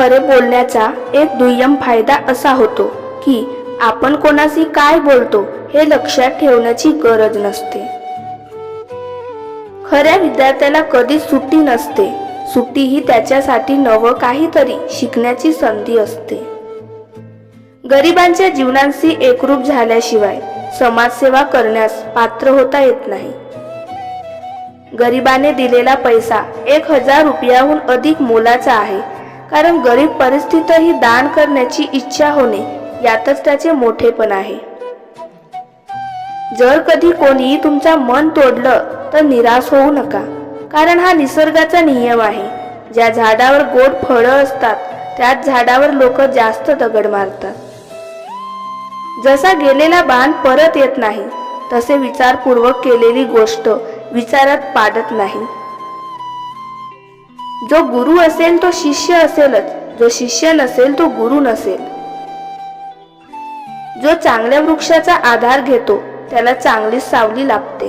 खरे बोलण्याचा एक दुय्यम फायदा असा होतो की आपण कोणाशी काय बोलतो हे लक्षात ठेवण्याची गरज नसते. खऱ्या विद्यार्थ्याला कधीच सुट्टी नसते. सुट्टी ही त्याच्यासाठी नवं काहीतरी शिकण्याची संधी असते. गरिबांच्या जीवनांशी एकरूप झाल्याशिवाय समाजसेवा करण्यास पात्र होता येत नाही. गरिबाने दिलेला पैसा एक हजार रुपयाहून अधिक मोलाचा आहे. कारण गरीब परिस्थितीतही दान करण्याची इच्छा होणे यातच त्याचे मोठेपण आहे. जर कधी कोणी तुमचा मन तोडलं तर निराश होऊ नका कारण हा निसर्गाचा नियम आहे. ज्या झाडावर गोड फळं असतात त्याच झाडावर लोक जास्त दगड मारतात. जसा गेलेला बाण परत येत नाही तसे विचारपूर्वक केलेली गोष्ट विचारात पाडत नाही. जो गुरु असेल तो शिष्य असेलच. जो शिष्य नसेल तो गुरु नसेल. जो चांगल्या वृक्षाचा आधार घेतो त्याला चांगली सावली लाभते.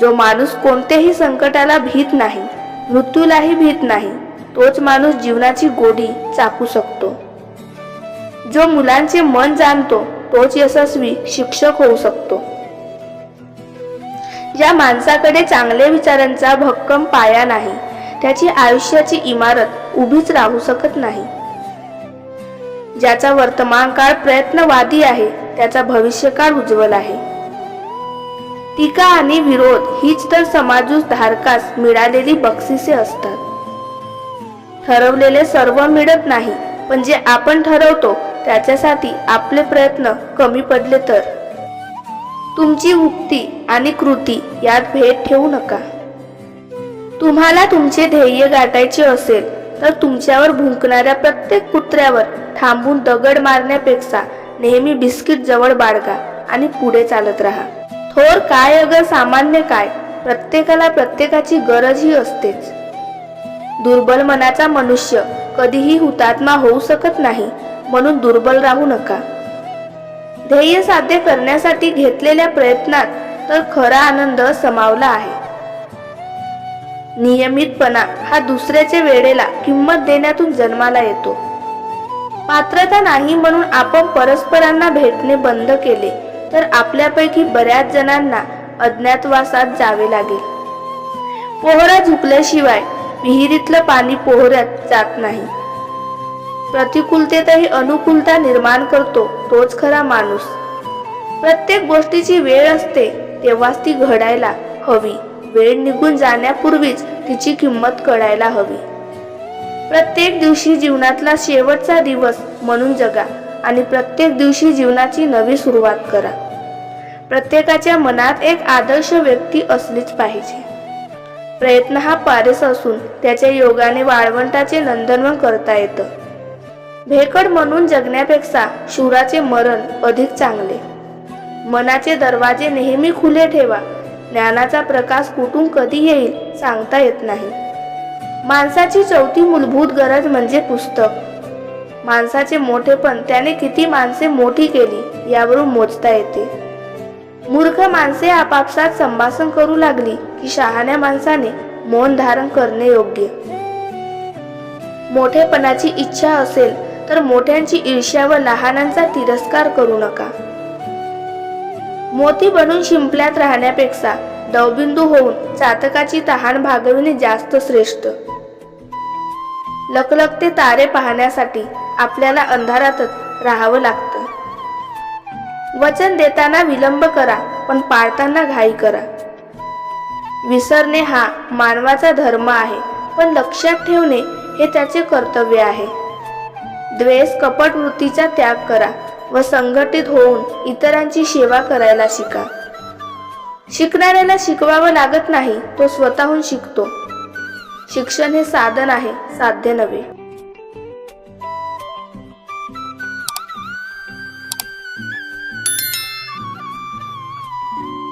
जो माणूस कोणत्याही संकटाला भीत नाही मृत्यूलाही भीत नाही तोच माणूस जीवनाची गोडी चाकू शकतो. जो मुलांचे मन जाणतो तोच यशस्वी शिक्षक होऊ शकतो. ज्या माणसाकडे चांगल्या विचारांचा भक्कम पाया नाही. त्याची आयुष्याची इमारत उभीच राहू शकत नाही. ज्याचा वर्तमान काळ प्रयत्नवादी आहे त्याचा भविष्यकाळ उज्ज्वल आहे. टीका आणि विरोध हीच तर समाजूस धारकास मिळालेली बक्षिसे असतात. ठरवलेले सर्व मिळत नाही पण जे आपण ठरवतो त्याच्यासाठी आपले प्रयत्न कमी पडले तर. तुमची उक्ती आणि कृती यात भेद ठेवू नका. तुम्हाला तुमचे ध्येय गाठायचे असेल तर तुमच्यावर भुंकणाऱ्या प्रत्येक कुत्र्यावर थांबून दगड मारण्यापेक्षा नेहमी बिस्किट जवळ बाळगा आणि पुढे चालत राहा. थोर काय अगर सामान्य काय प्रत्येकाला प्रत्येकाची गरजही असतेच. दुर्बल मनाचा मनुष्य कधीही हुतात्मा होऊ शकत नाही म्हणून दुर्बल राहू नका. ध्येय साध्य करण्यासाठी घेतलेल्या प्रयत्नात तर खरा आनंद समावला आहे. नियमितपणा हा दुसऱ्याच्या वेळेला किंमत देण्यातून जन्माला येतो. पात्रता नाही म्हणून आपण परस्परांना भेटणे बंद केले तर आपल्यापैकी बऱ्याच जणांना अज्ञातवासात जावे लागेल. पोहरा झुकल्याशिवाय विहिरीतलं पाणी पोहऱ्यात जात नाही. प्रतिकूलतेतही अनुकूलता निर्माण करतो तोच खरा माणूस. प्रत्येक गोष्टीची वेळ असते तेव्हाच ती घडायला हवी. वेळ निघून जाण्यापूर्वीच तिची किंमत कळायला हवी. प्रत्येक दिवशी जीवनातला शेवटचा दिवस म्हणून जगा आणि प्रत्येक दिवशी जीवनाची नवी सुरुवात करा. प्रत्येकाच्या मनात एक आदर्श व्यक्ती असलीच पाहिजे. प्रयत्न हा पारस असून त्याच्या योगाने वाळवंटाचे नंदनवन करता येतं. भेकड म्हणून जगण्यापेक्षा शूराचे मरण अधिक चांगले. मनाचे दरवाजे नेहमी खुले ठेवा. ज्ञानाचा प्रकाश कुठून कधी येईल सांगता येत नाही. माणसाची चौथी मूलभूत गरज म्हणजे पुस्तक. माणसाचे मोठेपण त्याने किती माणसे मोठी केली यावरून मोजता येते. मूर्ख माणसे आपापसात संभाषण करू लागली की शहाण्या माणसाने मौन धारण करणे योग्य. मोठेपणाची इच्छा असेल तर मोठ्यांची ईर्ष्या व लहानांचा तिरस्कार करू नका. मोती बनून शिंपल्यात राहण्यापेक्षा दवबिंदू होऊन चातकाची तहान भागविणे जास्त श्रेष्ठ. लकलकते तारे पाहण्यासाठी आपल्याला अंधारातच राहावं लागतं. वचन देताना विलंब करा पण पाळताना घाई करा. विसरणे हा मानवाचा धर्म आहे पण लक्षात ठेवणे हे त्याचे कर्तव्य आहे. द्वेष कपट वृत्तीचा त्याग करा. व संघटित होऊन इतरांची सेवा करायला शिका. शिकणाऱ्याला शिकवावं लागत नाही तो स्वतःहून शिकतो. शिक्षण हे साधन आहे साध्य नव्हे.